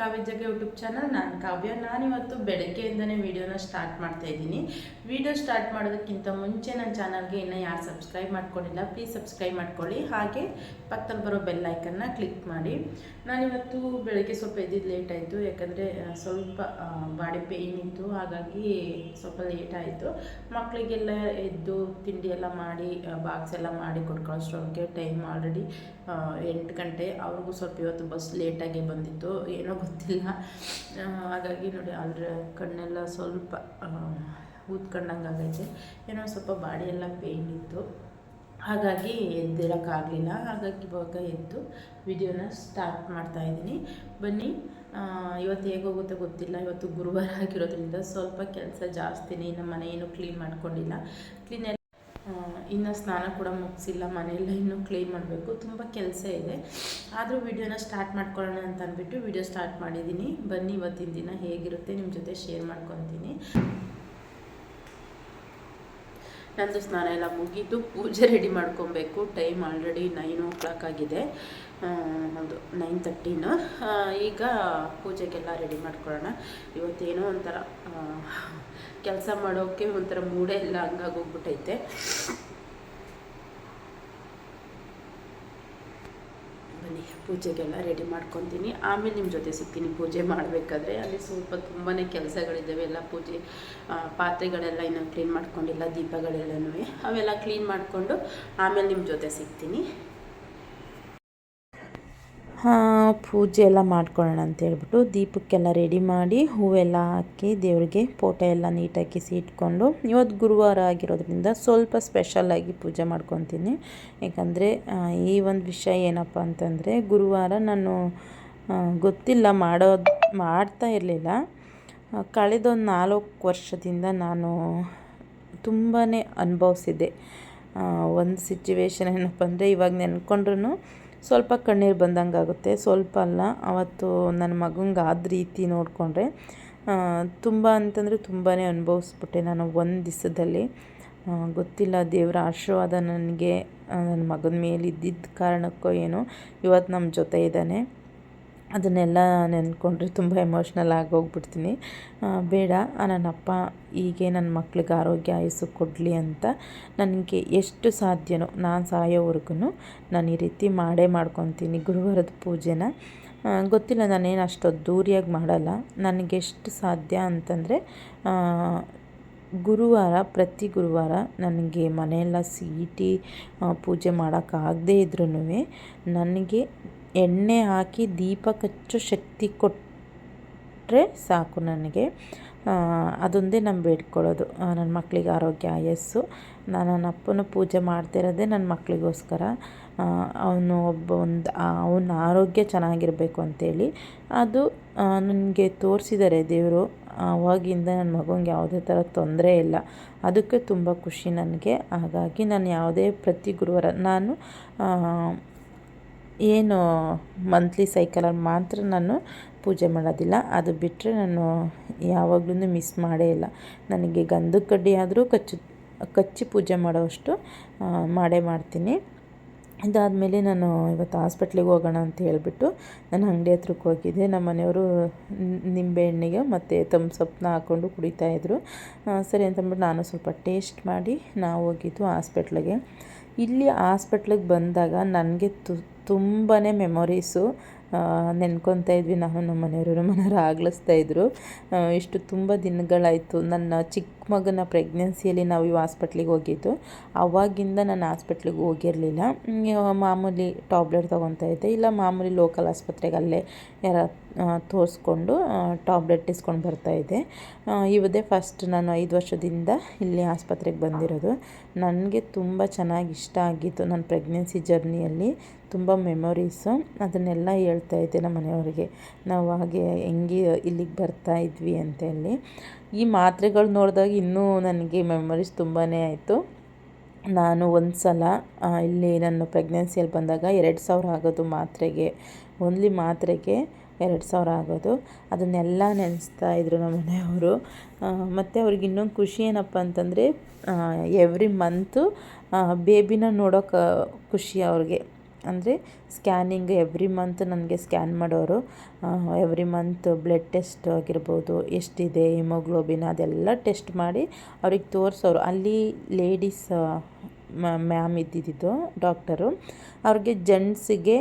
ಕಾವ್ಯ ಜಗ YouTube channel ನಾನು ಕಾವ್ಯ. ನಾನು ಇವತ್ತು ಬೆಳಗ್ಗೆಯಿಂದನೇ ವಿಡಿಯೋನ ಸ್ಟಾರ್ಟ್ ಮಾಡ್ತಾ ಇದ್ದೀನಿ. ವಿಡಿಯೋ ಸ್ಟಾರ್ಟ್ ಮಾಡೋದಕ್ಕಿಂತ ಮುಂಚೆ ನನ್ನ ಚಾನಲ್ಗೆ ಇನ್ನು ಯಾರು ಸಬ್ಸ್ಕ್ರೈಬ್ ಮಾಡ್ಕೊಂಡಿಲ್ಲ ಪ್ಲೀಸ್ ಸಬ್ಸ್ಕ್ರೈಬ್ ಮಾಡ್ಕೊಳ್ಳಿ. ಹಾಗೆ ಪಕ್ಕದಲ್ಲಿ ಬರೋ ಬೆಲ್ ಐಕನ್ನ ಕ್ಲಿಕ್ ಮಾಡಿ. ನಾನಿವತ್ತು ಬೆಳಗ್ಗೆ ಸ್ವಲ್ಪ ಎದ್ದಿದ್ದು ಲೇಟ್ ಆಯಿತು. ಯಾಕಂದರೆ ಸ್ವಲ್ಪ ಬಾಡಿ ಪೇಯ್ನ್ ಇತ್ತು. ಹಾಗಾಗಿ ಸ್ವಲ್ಪ ಲೇಟ್ ಆಯಿತು. ಮಕ್ಕಳಿಗೆಲ್ಲ ಎದ್ದು ತಿಂಡಿ ಎಲ್ಲ ಮಾಡಿ ಬಾಕ್ಸ್ ಎಲ್ಲ ಮಾಡಿ ಕೊಟ್ಕೊಳ್ಳೋಷ್ಟೊಳಗೆ ಟೈಮ್ ಆಲ್ರೆಡಿ ಎಂಟು ಗಂಟೆ. ಅವ್ರಿಗೂ ಸ್ವಲ್ಪ ಇವತ್ತು ಬಸ್ ಲೇಟಾಗಿ ಬಂದಿತ್ತು. ಏನೋ ಗೊತ್ತಿಲ್ಲ. ಹಾಗಾಗಿ ನೋಡಿ ಅದರ ಕಣ್ಣೆಲ್ಲ ಸ್ವಲ್ಪ ಊದ್ಕೊಂಡಂಗೆ ಆಗೈತೆ. ಏನೋ ಸ್ವಲ್ಪ ಬಾಡಿಯೆಲ್ಲ ಪೇಯ್ನ್ ಇತ್ತು. ಹಾಗಾಗಿ ಎದ್ದಿರೋಕ್ಕಾಗಲಿಲ್ಲ ಹಾಗಾಗಿ ಇವಾಗ ಎದ್ದು ವಿಡಿಯೋನ ಸ್ಟಾರ್ಟ್ ಮಾಡ್ತಾ ಇದ್ದೀನಿ. ಬನ್ನಿ ಇವತ್ತು ಹೇಗೋಗುತ್ತೆ ಗೊತ್ತಿಲ್ಲ. ಇವತ್ತು ಗುರುವಾರ ಆಗಿರೋದ್ರಿಂದ ಸ್ವಲ್ಪ ಕೆಲಸ ಜಾಸ್ತಿನೇ, ನಮ್ಮ ಮನೆ ಏನು ಕ್ಲೀನ್ ಮಾಡ್ಕೊಂಡಿಲ್ಲ. ಕ್ಲೀನ್ ಇನ್ನು ಸ್ನಾನ ಕೂಡ ಮುಗಿಸಿಲ್ಲ, ಮನೆಯೆಲ್ಲ ಇನ್ನೂ ಕ್ಲೀನ್ ಮಾಡಬೇಕು, ತುಂಬ ಕೆಲಸ ಇದೆ. ಆದರೂ ವಿಡಿಯೋನ ಸ್ಟಾರ್ಟ್ ಮಾಡ್ಕೊಳ್ಳೋಣ ಅಂತ ಅಂದ್ಬಿಟ್ಟು ವಿಡಿಯೋ ಸ್ಟಾರ್ಟ್ ಮಾಡಿದ್ದೀನಿ. ಬನ್ನಿ ಇವತ್ತಿನ ದಿನ ಹೇಗಿರುತ್ತೆ ನಿಮ್ಮ ಜೊತೆ ಶೇರ್ ಮಾಡ್ಕೊತೀನಿ. ನಂದು ಸ್ನಾನ ಎಲ್ಲ ಮುಗೀತು, ಪೂಜೆ ರೆಡಿ ಮಾಡ್ಕೊಬೇಕು. Time already nine o'clock ಆಗಿದೆ ಅದು ನೈನ್ ತರ್ಟೀನು ಈಗ ಪೂಜೆಗೆಲ್ಲ ರೆಡಿ ಮಾಡ್ಕೊಳ್ಳೋಣ. ಇವತ್ತೇನೋ ಒಂಥರ ಕೆಲಸ ಮಾಡೋಕ್ಕೆ ಒಂಥರ ಮೂಡೇ ಇಲ್ಲ ಹಂಗಾಗೋಗ್ಬಿಟ್ಟೈತೆ. ಬನ್ನಿ, ಪೂಜೆಗೆಲ್ಲ ರೆಡಿ ಮಾಡ್ಕೊತೀನಿ. ಆಮೇಲೆ ನಿಮ್ಮ ಜೊತೆ ಸಿಗ್ತೀನಿ ಪೂಜೆ ಮಾಡಬೇಕಾದ್ರೆ. ಅಲ್ಲಿ ಸ್ವಲ್ಪ ತುಂಬಾ ಕೆಲಸಗಳಿದ್ದಾವೆ ಎಲ್ಲ ಪೂಜೆ ಪಾತ್ರೆಗಳೆಲ್ಲ ಇನ್ನೂ ಕ್ಲೀನ್ ಮಾಡ್ಕೊಂಡಿಲ್ಲ, ದೀಪಗಳೆಲ್ಲನೂ. ಅವೆಲ್ಲ ಕ್ಲೀನ್ ಮಾಡಿಕೊಂಡು ಆಮೇಲೆ ನಿಮ್ಮ ಜೊತೆ ಸಿಗ್ತೀನಿ. ಪೂಜೆ ಎಲ್ಲ ಮಾಡ್ಕೊಳ್ಳೋಣ ಅಂತ ಹೇಳ್ಬಿಟ್ಟು ದೀಪಕ್ಕೆಲ್ಲ ರೆಡಿ ಮಾಡಿ ಹೂವೆಲ್ಲ ಹಾಕಿ ದೇವರಿಗೆ ಫೋಟೋ ಎಲ್ಲ ನೀಟಾಗಿ ಇಟ್ಕೊಂಡು ಇವತ್ತು ಗುರುವಾರ ಆಗಿರೋದ್ರಿಂದ ಸ್ವಲ್ಪ ಸ್ಪೆಷಲಾಗಿ ಪೂಜೆ ಮಾಡ್ಕೊತೀನಿ. ಯಾಕಂದರೆ ಈ ಒಂದು ವಿಷಯ ಏನಪ್ಪ ಅಂತಂದರೆ ಗುರುವಾರ ನಾನು ಗೊತ್ತಿಲ್ಲ ಮಾಡೋದು, ಮಾಡ್ತಾ ಇರಲಿಲ್ಲ. ಕಳೆದೊಂದು ನಾಲ್ಕು ವರ್ಷದಿಂದ ನಾನು ತುಂಬಾ ಅನುಭವಿಸಿದ್ದೆ. ಒಂದು ಸಿಚುವೇಶನ್ ಏನಪ್ಪ ಅಂದರೆ ಇವಾಗ ನೆನ್ಕೊಂಡ್ರೂ ಸ್ವಲ್ಪ ಕಣ್ಣೀರು ಬಂದಂಗೆ ಆಗುತ್ತೆ ಸ್ವಲ್ಪ ಅಲ್ಲ, ಅವತ್ತು ನನ್ನ ಮಗಂಗೆ ಆದ ರೀತಿ ನೋಡಿಕೊಂಡ್ರೆ ತುಂಬ ಅಂತಂದರೆ ತುಂಬಾ ಅನುಭವಿಸ್ಬಿಟ್ಟೆ ನಾನು ಒಂದು ದಿವಸದಲ್ಲಿ. ಗೊತ್ತಿಲ್ಲ, ದೇವರ ಆಶೀರ್ವಾದ ನನಗೆ ನನ್ನ ಮಗನ ಮೇಲೆ ಇದ್ದಿದ್ದ ಕಾರಣಕ್ಕೋ ಏನೋ ಇವತ್ತು ನಮ್ಮ ಜೊತೆ ಇದ್ದಾನೆ ಅದನ್ನೆಲ್ಲ ನೆನ್ಕೊಂಡ್ರೆ ತುಂಬ ಎಮೋಷ್ನಲ್ ಹೋಗ್ಬಿಡ್ತೀನಿ ಬೇಡ, ನನ್ನಪ್ಪ ಹೀಗೆ ನನ್ನ ಮಕ್ಳಿಗೆ ಆರೋಗ್ಯ ಆಯಸ್ಸು ಕೊಡಲಿ ಅಂತ ನನಗೆ ಎಷ್ಟು ಸಾಧ್ಯನೋ ನಾನು ಸಾಯೋವರೆಗೂ ನಾನು ಈ ರೀತಿ ಮಾಡೇ ಮಾಡ್ಕೊತೀನಿ ಗುರುವಾರದ ಪೂಜೆನ. ಗೊತ್ತಿಲ್ಲ ನಾನೇನು ಅಷ್ಟು ದೂರಿಯಾಗಿ ಮಾಡಲ್ಲ. ನನಗೆಷ್ಟು ಸಾಧ್ಯ ಅಂತಂದರೆ ಗುರುವಾರ, ಪ್ರತಿ ಗುರುವಾರ ನನಗೆ ಮನೆಯೆಲ್ಲ ಸೀಟಿ ಪೂಜೆ ಮಾಡೋಕ್ಕಾಗದೇ ಇದ್ರೂ ನನಗೆ ಎಣ್ಣೆ ಹಾಕಿ ದೀಪ ಕಚ್ಚು ಶಕ್ತಿ ಕೊಟ್ಟರೆ ಸಾಕು ನನಗೆ. ಅದೊಂದೇ ನಾನು ಬೇಡ್ಕೊಳ್ಳೋದು ನನ್ನ ಮಕ್ಕಳಿಗೆ ಆರೋಗ್ಯ ಆಯಸ್ಸು. ನಾನು ನನ್ನ ಅಪ್ಪನ ಪೂಜೆ ಮಾಡ್ತಿರೋದೇ ನನ್ನ ಮಕ್ಕಳಿಗೋಸ್ಕರ ಅವನು ಒಬ್ಬ ಒಂದು ಅವನ ಆರೋಗ್ಯ ಚೆನ್ನಾಗಿರಬೇಕು ಅಂತೇಳಿ. ಅದು ನನಗೆ ತೋರಿಸಿದ್ದಾರೆ ದೇವರು. ಆವಾಗಿಂದ ನನ್ನ ಮಗನಿಗೆ ಯಾವುದೇ ಥರ ತೊಂದರೆ ಇಲ್ಲ. ಅದಕ್ಕೆ ತುಂಬ ಖುಷಿ ನನಗೆ. ಹಾಗಾಗಿ ನಾನು ಯಾವುದೇ ಪ್ರತಿ ಗುರುವಾರ ನಾನು ಏನು ಮಂತ್ಲಿ ಸೈಕಲಲ್ಲಿ ಮಾತ್ರ ನಾನು ಪೂಜೆ ಮಾಡೋದಿಲ್ಲ. ಅದು ಬಿಟ್ಟರೆ ನಾನು ಯಾವಾಗಲೂ ಮಿಸ್ ಮಾಡೇ ಇಲ್ಲ. ನನಗೆ ಗಂಧದ ಕಡ್ಡಿ ಆದರೂ ಕಚ್ಚು, ಕಚ್ಚಿ ಪೂಜೆ ಮಾಡೋವಷ್ಟು ಮಾಡೇ ಮಾಡ್ತೀನಿ. ಇದಾದಮೇಲೆ ನಾನು ಇವತ್ತು ಹಾಸ್ಪಿಟ್ಲಿಗೆ ಹೋಗೋಣ ಅಂತ ಹೇಳಿಬಿಟ್ಟು ನಾನು ಅಂಗಡಿ ಹತ್ರಕ್ಕೆ ಹೋಗಿದ್ದೆ. ನಮ್ಮ ಮನೆಯವರು ನಿಂಬೆಹಣ್ಣಿಗೆ ಮತ್ತು ತಮ್ಸಪ್ಪನ್ನ ಹಾಕ್ಕೊಂಡು ಕುಡಿತಾಯಿದ್ರು ಸರಿ ಅಂತಂದ್ಬಿಟ್ಟು ನಾನು ಸ್ವಲ್ಪ ಟೇಸ್ಟ್ ಮಾಡಿ ನಾವು ಹೋಗಿದ್ದು ಹಾಸ್ಪಿಟ್ಲಿಗೆ. ಇಲ್ಲಿ ಹಾಸ್ಪಿಟ್ಲಿಗೆ ಬಂದಾಗ ನನಗೆ ತು ತುಂಬಾ ಮೆಮೊರೀಸು. ನೆನ್ಕೊತಾ ಇದ್ವಿ. ನಾವು ನಮ್ಮ ಮನೆಯವರು ನಮ್ಮ ಮನೆಯವರು ಆಗ್ಲಿಸ್ತಾ ಇದ್ರು. ಇಷ್ಟು ತುಂಬ ದಿನಗಳಾಯಿತು. ನನ್ನ ಚಿಕ್ಕ ಮಗನ ಪ್ರೆಗ್ನೆನ್ಸಿಯಲ್ಲಿ ನಾವು ಈ ಹಾಸ್ಪಿಟ್ಲಿಗೆ ಹೋಗಿದ್ದು. ಅವಾಗಿಂದ ನಾನು ಹಾಸ್ಪಿಟ್ಲಿಗೆ ಹೋಗಿರಲಿಲ್ಲ. ಮಾಮೂಲಿ ಟಾಬ್ಲೆಟ್ ತೊಗೊತಾ ಇದ್ದೆ. ಇಲ್ಲ, ಮಾಮೂಲಿ ಲೋಕಲ್ ಆಸ್ಪತ್ರೆಗೆ ಅಲ್ಲೇ ಯಾರ ತೋರಿಸ್ಕೊಂಡು ಟಾಬ್ಲೆಟ್ ಇಸ್ಕೊಂಡು ಬರ್ತಾಯಿದ್ದೆ ಇವದೇ ಫಸ್ಟ್ ನಾನು ಐದು ವರ್ಷದಿಂದ ಇಲ್ಲಿ ಆಸ್ಪತ್ರೆಗೆ ಬಂದಿರೋದು. ನನಗೆ ತುಂಬ ಚೆನ್ನಾಗಿ ಇಷ್ಟ ಆಗಿತ್ತು. ನನ್ನ ಪ್ರೆಗ್ನೆನ್ಸಿ ಜರ್ನಿಯಲ್ಲಿ ತುಂಬ ಮೆಮೊರೀಸು ಅದನ್ನೆಲ್ಲ ಹೇಳ್ತಾ ಇದ್ದೆ ನಮ್ಮ ಮನೆಯವರಿಗೆ, ನಾವು ಹಾಗೆ ಹೆಂಗೆ ಇಲ್ಲಿಗೆ ಬರ್ತಾ ಇದ್ವಿ ಅಂತೇಳಿ. ಈ ಮಾತ್ರೆಗಳು ನೋಡಿದಾಗ ಇನ್ನೂ ನನಗೆ ಮೆಮೊರೀಸ್ ತುಂಬಾ ಆಯಿತು. ನಾನು ಒಂದು ಸಲ ಇಲ್ಲಿ ನನ್ನ ಪ್ರೆಗ್ನೆನ್ಸಿಯಲ್ಲಿ ಬಂದಾಗ ಎರಡು ಸಾವಿರ ಆಗೋದು ಮಾತ್ರೆಗೆ, ಓನ್ಲಿ ಮಾತ್ರೆಗೆ ಎರಡು ಸಾವಿರ ಆಗೋದು. ಅದನ್ನೆಲ್ಲ ನೆನೆಸ್ತಾ ಇದ್ರು ನಮ್ಮ ಮನೆಯವರು. ಮತ್ತು ಅವ್ರಿಗೆ ಇನ್ನೊಂದು ಖುಷಿ ಏನಪ್ಪ ಅಂತಂದರೆ ಎವ್ರಿ ಮಂತು ಬೇಬಿನ ನೋಡೋಕೆ ಖುಷಿ ಅವ್ರಿಗೆ. ಅಂದರೆ ಸ್ಕ್ಯಾನಿಂಗ್ ಎವ್ರಿ ಮಂತ್ ನನಗೆ ಸ್ಕ್ಯಾನ್ ಮಾಡೋರು ಎವ್ರಿ ಮಂತ್ ಬ್ಲಡ್ ಟೆಸ್ಟ್ ಆಗಿರ್ಬೋದು, ಎಷ್ಟಿದೆ, ಹಿಮೋಗ್ಲೋಬಿನ್ ಅದೆಲ್ಲ ಟೆಸ್ಟ್ ಮಾಡಿ ಅವ್ರಿಗೆ ತೋರಿಸೋರು. ಅಲ್ಲಿ ಲೇಡೀಸ್ ಮ್ಯಾಮ್ ಇದ್ದಿದ್ದು ಡಾಕ್ಟರು. ಅವ್ರಿಗೆ ಜೆಂಟ್ಸಿಗೆ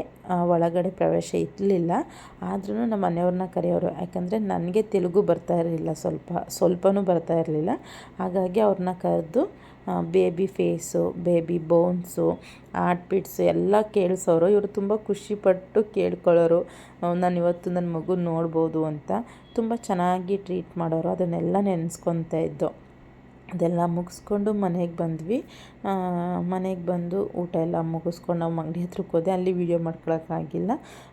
ಒಳಗಡೆ ಪ್ರವೇಶ ಇರಲಿಲ್ಲ. ಆದ್ರೂ ನಮ್ಮ ಮನೆಯವ್ರನ್ನ ಕರೆಯೋರು. ಯಾಕಂದರೆ ನನಗೆ ತೆಲುಗು ಬರ್ತಾ ಇರಲಿಲ್ಲ ಸ್ವಲ್ಪ, ಸ್ವಲ್ಪನೂ ಬರ್ತಾ ಇರಲಿಲ್ಲ. ಹಾಗಾಗಿ ಅವ್ರನ್ನ ಕರೆದು baby face baby bones heart beats ಎಲ್ಲ ಕೇಳಿಸೋರು. ಇವರು ತುಂಬ ಖುಷಿಪಟ್ಟು ಕೇಳ್ಕೊಳ್ಳೋರು. ನಾನು ಇವತ್ತು ನನ್ನ ಮಗು ನೋಡ್ಬೋದು ಅಂತ ತುಂಬ ಚೆನ್ನಾಗಿ ಟ್ರೀಟ್ ಮಾಡೋರು. ಅದನ್ನೆಲ್ಲ ನೆನೆಸ್ಕೊತಾ ಇದ್ದು. ಅದೆಲ್ಲ ಮುಗಿಸ್ಕೊಂಡು ಮನೆಗೆ ಬಂದ್ವಿ. ಮನೆಗೆ ಬಂದು ಊಟ ಎಲ್ಲ ಮುಗಿಸ್ಕೊಂಡು ನಮ್ಮ ಅಂಗಡಿ ಹತ್ರಕ್ಕೆ ಹೋದೆ. ಅಲ್ಲಿ ವೀಡಿಯೋ ಮಾಡ್ಕೊಳೋಕ್ಕಾಗಿಲ್ಲ.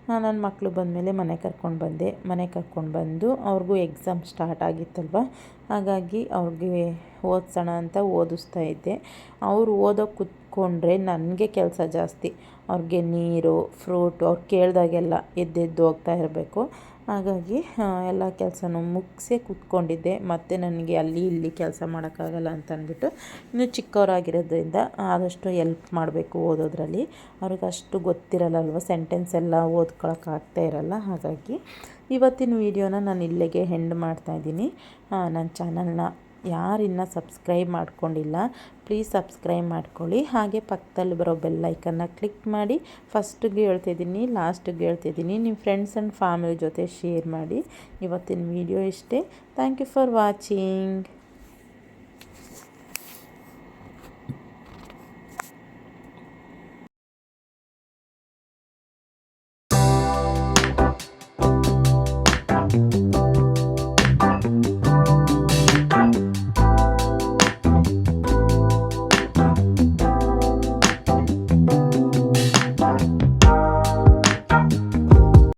ನನ್ನ ಮಕ್ಕಳು ಬಂದಮೇಲೆ ಮನೆ ಕರ್ಕೊಂಡು ಬಂದೆ. ಮನೆ ಕರ್ಕೊಂಡು ಬಂದು ಅವ್ರಿಗೂ ಎಕ್ಸಾಮ್ ಸ್ಟಾರ್ಟ್ ಆಗಿತ್ತಲ್ವ? ಹಾಗಾಗಿ ಅವ್ರಿಗೆ ಓದಿಸೋಣ ಅಂತ ಓದಿಸ್ತಾ ಇದ್ದೆ. ಅವರು ಓದೋಕೆ ಕುತ್ಕೊಂಡ್ರೆ ನನಗೆ ಕೆಲಸ ಜಾಸ್ತಿ. ಅವ್ರಿಗೆ ನೀರು ಫ್ರೂಟು ಅವ್ರು ಕೇಳಿದಾಗೆಲ್ಲ ಎದ್ದೆದ್ದು ಹೋಗ್ತಾ ಇರಬೇಕು. ಹಾಗಾಗಿ ಎಲ್ಲ ಕೆಲಸನೂ ಮುಗಿಸೇ ಕೂತ್ಕೊಂಡಿದ್ದೆ. ಮತ್ತು ನನಗೆ ಅಲ್ಲಿ ಇಲ್ಲಿ ಕೆಲಸ ಮಾಡೋಕ್ಕಾಗಲ್ಲ ಅಂತ ಅಂದ್ಬಿಟ್ಟು ಇನ್ನು ಚಿಕ್ಕವರಾಗಿರೋದ್ರಿಂದ ಆದಷ್ಟು ಎಲ್ಪ್ ಮಾಡಬೇಕು ಓದೋದ್ರಲ್ಲಿ. ಅವ್ರಿಗೆ ಅಷ್ಟು ಗೊತ್ತಿರಲ್ಲಲ್ವ ಸೆಂಟೆನ್ಸ್ ಎಲ್ಲ ಓದ್ಕೊಳಕ್ಕಾಗ್ತಾ ಇರಲ್ಲ. ಹಾಗಾಗಿ ಇವತ್ತಿನ ವೀಡಿಯೋನ ನಾನು ಇಲ್ಲಿಗೆ ಹೆಂಡ್ ಮಾಡ್ತಾಯಿದ್ದೀನಿ ನನ್ನ ಚಾನಲ್ನ ಯಾರಿನ್ನ ಸಬ್ಸ್ಕ್ರೈಬ್ ಮಾಡ್ಕೊಂಡಿಲ್ಲ ಪ್ಲೀಸ್ ಸಬ್ಸ್ಕ್ರೈಬ್ ಮಾಡ್ಕೊಳ್ಳಿ. ಹಾಗೆ ಪಕ್ಕದಲ್ಲಿ ಬರೋ ಬೆಲ್ಲೈಕನ್ನ ಕ್ಲಿಕ್ ಮಾಡಿ. ಫಸ್ಟಿಗೆ ಹೇಳ್ತಿದ್ದೀನಿ ಲಾಸ್ಟಿಗೆ ಹೇಳ್ತಿದ್ದೀನಿ. ನಿಮ್ಮ ಫ್ರೆಂಡ್ಸ್ ಆ್ಯಂಡ್ ಫ್ಯಾಮಿಲಿ ಜೊತೆ ಶೇರ್ ಮಾಡಿ. ಇವತ್ತಿನ ವಿಡಿಯೋ ಇಷ್ಟೇ. Thank you for watching